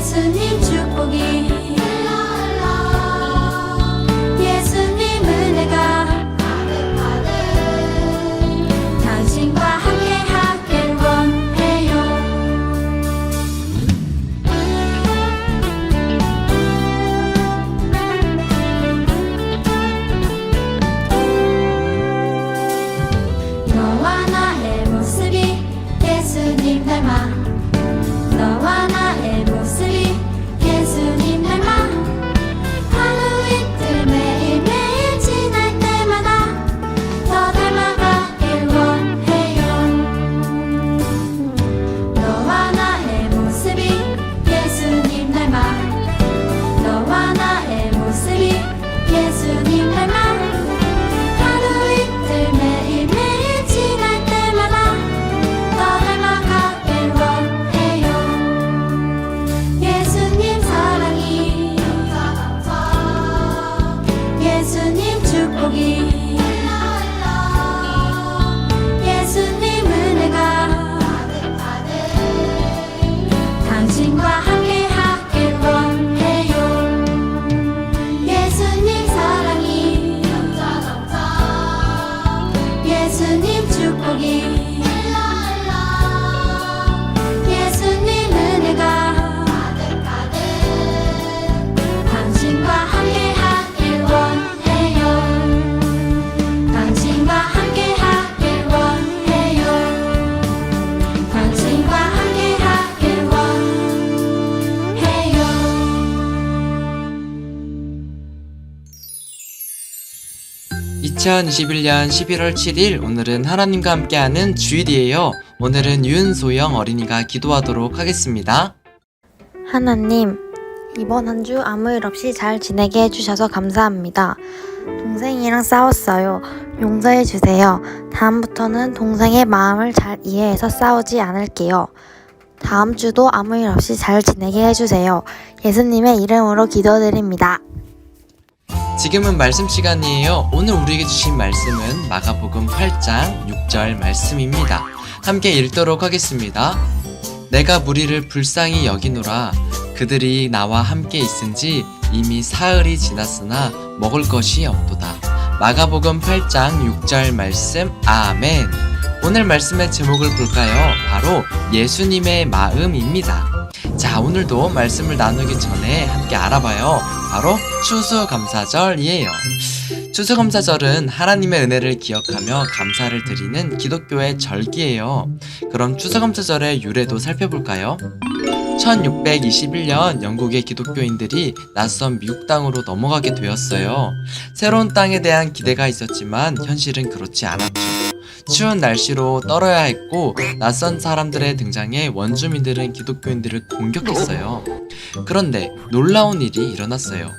예수님 축복이 2021년 11월 7일 오늘은 하나님과 함께하는 주일이에요. 오늘은 윤소영 어린이가 기도하도록 하겠습니다. 하나님, 이번 한 주 아무 일 없이 잘 지내게 해주셔서 감사합니다. 동생이랑 싸웠어요. 용서해 주세요. 다음부터는 동생의 마음을 잘 이해해서 싸우지 않을게요. 다음 주도 아무 일 없이 잘 지내게 해주세요. 예수님의 이름으로 기도드립니다. 지금은 말씀 시간이에요. 오늘 우리에게 주신 말씀은 마가복음 8장 6절 말씀입니다. 함께 읽도록 하겠습니다. 내가 무리를 불쌍히 여기노라 그들이 나와 함께 있은지 이미 사흘이 지났으나 먹을 것이 없도다. 마가복음 8장 6절 말씀 아멘. 오늘 말씀의 제목을 볼까요? 바로 예수님의 마음입니다. 자, 오늘도 말씀을 나누기 전에 함께 알아봐요. 바로 추수감사절이에요. 추수감사절은 하나님의 은혜를 기억하며 감사를 드리는 기독교의 절기예요. 그럼 추수감사절의 유래도 살펴볼까요? 1621년 영국의 기독교인들이 낯선 미국 땅으로 넘어가게 되었어요. 새로운 땅에 대한 기대가 있었지만 현실은 그렇지 않았죠. 추운 날씨로 떨어야 했고 낯선 사람들의 등장에 원주민들은 기독교인들을 공격했어요. 그런데 놀라운 일이 일어났어요.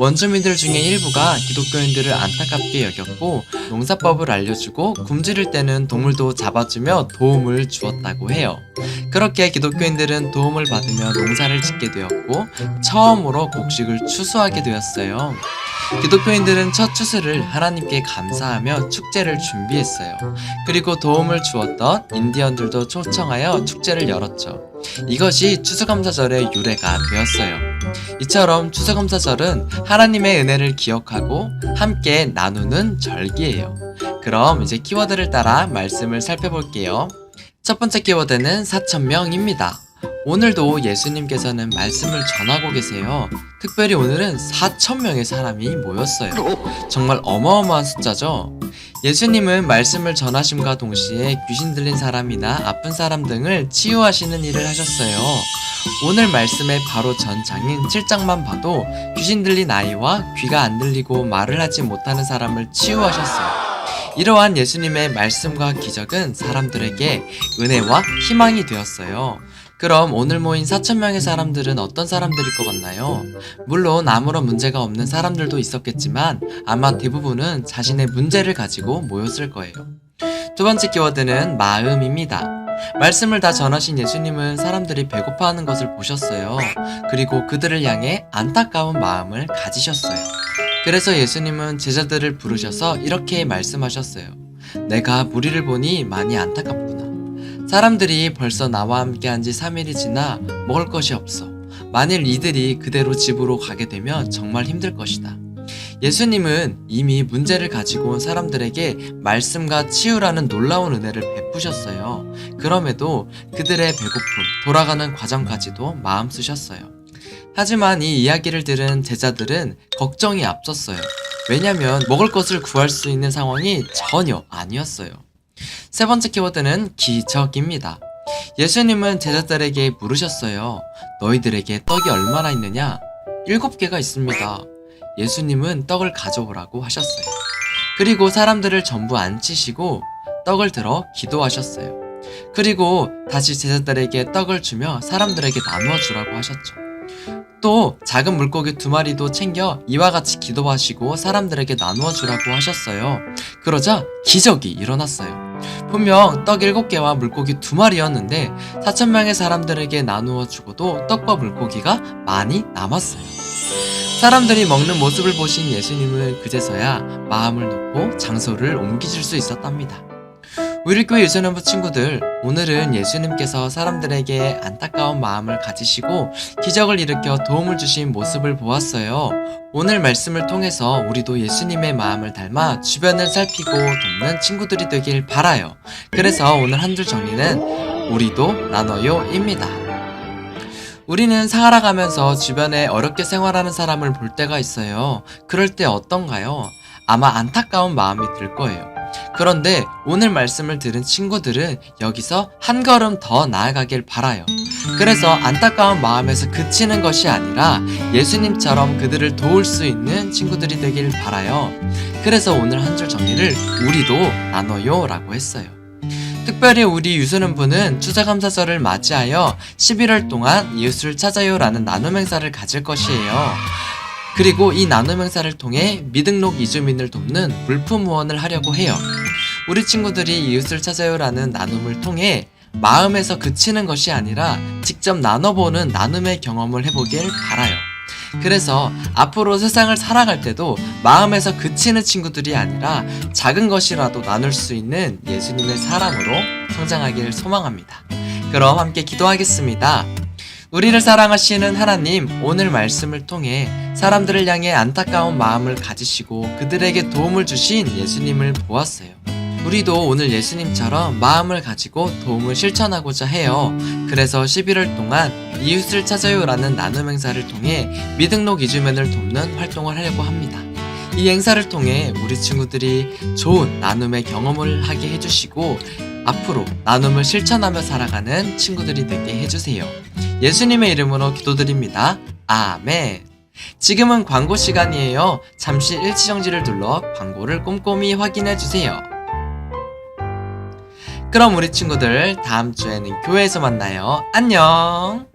원주민들 중에 일부가 기독교인들을 안타깝게 여겼고 농사법을 알려주고 굶주릴 때는 동물도 잡아주며 도움을 주었다고 해요. 그렇게 기독교인들은 도움을 받으며 농사를 짓게 되었고 처음으로 곡식을 추수하게 되었어요. 기독교인들은 첫 추수를 하나님께 감사하며 축제를 준비했어요. 그리고 도움을 주었던 인디언들도 초청하여 축제를 열었죠. 이것이 추수감사절의 유래가 되었어요. 이처럼 추수감사절은 하나님의 은혜를 기억하고 함께 나누는 절기예요. 그럼 이제 키워드를 따라 말씀을 살펴볼게요. 첫 번째 키워드는 4천명입니다. 오늘도 예수님께서는 말씀을 전하고 계세요. 특별히 오늘은 4천명의 사람이 모였어요. 정말 어마어마한 숫자죠? 예수님은 말씀을 전하심과 동시에 귀신 들린 사람이나 아픈 사람 등을 치유하시는 일을 하셨어요. 오늘 말씀의 바로 전 장인 7장만 봐도 귀신 들린 아이와 귀가 안 들리고 말을 하지 못하는 사람을 치유하셨어요. 이러한 예수님의 말씀과 기적은 사람들에게 은혜와 희망이 되었어요. 그럼 오늘 모인 4천명의 사람들은 어떤 사람들일 것 같나요? 물론 아무런 문제가 없는 사람들도 있었겠지만 아마 대부분은 자신의 문제를 가지고 모였을 거예요. 두 번째 키워드는 마음입니다. 말씀을 다 전하신 예수님은 사람들이 배고파하는 것을 보셨어요. 그리고 그들을 향해 안타까운 마음을 가지셨어요. 그래서 예수님은 제자들을 부르셔서 이렇게 말씀하셨어요. 내가 무리를 보니 많이 안타깝구나. 사람들이 벌써 나와 함께 한 지 3일이 지나 먹을 것이 없어. 만일 이들이 그대로 집으로 가게 되면 정말 힘들 것이다. 예수님은 이미 문제를 가지고 온 사람들에게 말씀과 치유라는 놀라운 은혜를 베푸셨어요. 그럼에도 그들의 배고픔, 돌아가는 과정까지도 마음 쓰셨어요. 하지만 이 이야기를 들은 제자들은 걱정이 앞섰어요. 왜냐면 먹을 것을 구할 수 있는 상황이 전혀 아니었어요. 세 번째 키워드는 기적입니다. 예수님은 제자들에게 물으셨어요. 너희들에게 떡이 얼마나 있느냐? 일곱 개가 있습니다. 예수님은 떡을 가져오라고 하셨어요. 그리고 사람들을 전부 앉히시고 떡을 들어 기도하셨어요. 그리고 다시 제자들에게 떡을 주며 사람들에게 나누어 주라고 하셨죠. 또 작은 물고기 두 마리도 챙겨 이와 같이 기도하시고 사람들에게 나누어 주라고 하셨어요. 그러자 기적이 일어났어요. 분명 떡 일곱 개와 물고기 두 마리였는데 4천 명의 사람들에게 나누어 주고도 떡과 물고기가 많이 남았어요. 사람들이 먹는 모습을 보신 예수님은 그제서야 마음을 놓고 장소를 옮기실 수 있었답니다. 우리 교회 유소년부 친구들, 오늘은 예수님께서 사람들에게 안타까운 마음을 가지시고 기적을 일으켜 도움을 주신 모습을 보았어요. 오늘 말씀을 통해서 우리도 예수님의 마음을 닮아 주변을 살피고 돕는 친구들이 되길 바라요. 그래서 오늘 한 줄 정리는 우리도 나눠요입니다. 우리는 살아가면서 주변에 어렵게 생활하는 사람을 볼 때가 있어요. 그럴 때 어떤가요? 아마 안타까운 마음이 들 거예요. 그런데 오늘 말씀을 들은 친구들은 여기서 한 걸음 더 나아가길 바라요. 그래서 안타까운 마음에서 그치는 것이 아니라 예수님처럼 그들을 도울 수 있는 친구들이 되길 바라요. 그래서 오늘 한 줄 정리를 우리도 나눠요 라고 했어요. 특별히 우리 유소년부는 추자감사절을 맞이하여 11월 동안 이웃을 찾아요라는 나눔 행사를 가질 것이에요. 그리고 이 나눔 행사를 통해 미등록 이주민을 돕는 물품 후원을 하려고 해요. 우리 친구들이 이웃을 찾아요라는 나눔을 통해 마음에서 그치는 것이 아니라 직접 나눠보는 나눔의 경험을 해보길 바라요. 그래서 앞으로 세상을 살아갈 때도 마음에서 그치는 친구들이 아니라 작은 것이라도 나눌 수 있는 예수님의 사람으로 성장하길 소망합니다. 그럼 함께 기도하겠습니다. 우리를 사랑하시는 하나님, 오늘 말씀을 통해 사람들을 향해 안타까운 마음을 가지시고 그들에게 도움을 주신 예수님을 보았어요. 우리도 오늘 예수님처럼 마음을 가지고 도움을 실천하고자 해요. 그래서 11월 동안 이웃을 찾아요라는 나눔 행사를 통해 미등록 이주민을 돕는 활동을 하려고 합니다. 이 행사를 통해 우리 친구들이 좋은 나눔의 경험을 하게 해주시고 앞으로 나눔을 실천하며 살아가는 친구들이 되게 해주세요. 예수님의 이름으로 기도드립니다. 아멘. 지금은 광고 시간이에요. 잠시 일치정지를 눌러 광고를 꼼꼼히 확인해 주세요. 그럼 우리 친구들 다음 주에는 교회에서 만나요. 안녕.